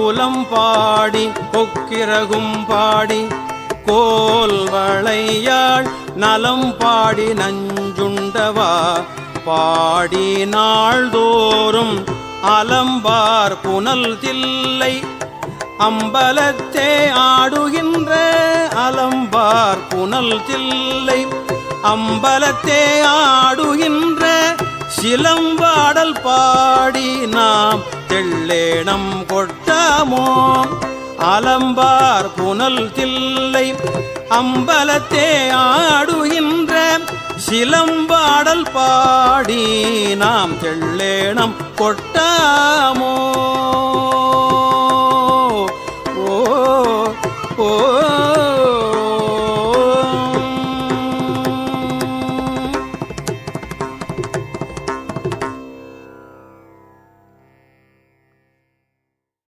புலம் பாடி கொக்கிரகும் பாடி கோல் வளையாள் நலம் பாடி நஞ்சுண்டவா? பாடி நாள்தோறும் அலம்பார் புனல் தில்லை அம்பலத்தே ஆடுகின்ற அலம்பார் புனல் தில்லை அம்பலத்தே ஆடுகின்ற சிலம் பாடல் பாடி நாம் தெள்ளேணம் கொட்டமோ. அலம்பார் புனல் தில்லை. அம்பலத்தே ஆடுகின்ற சிலம்பாடல் பாடி நாம் தெள்ளேணம் கொட்டாமோ. ஓ ஓ.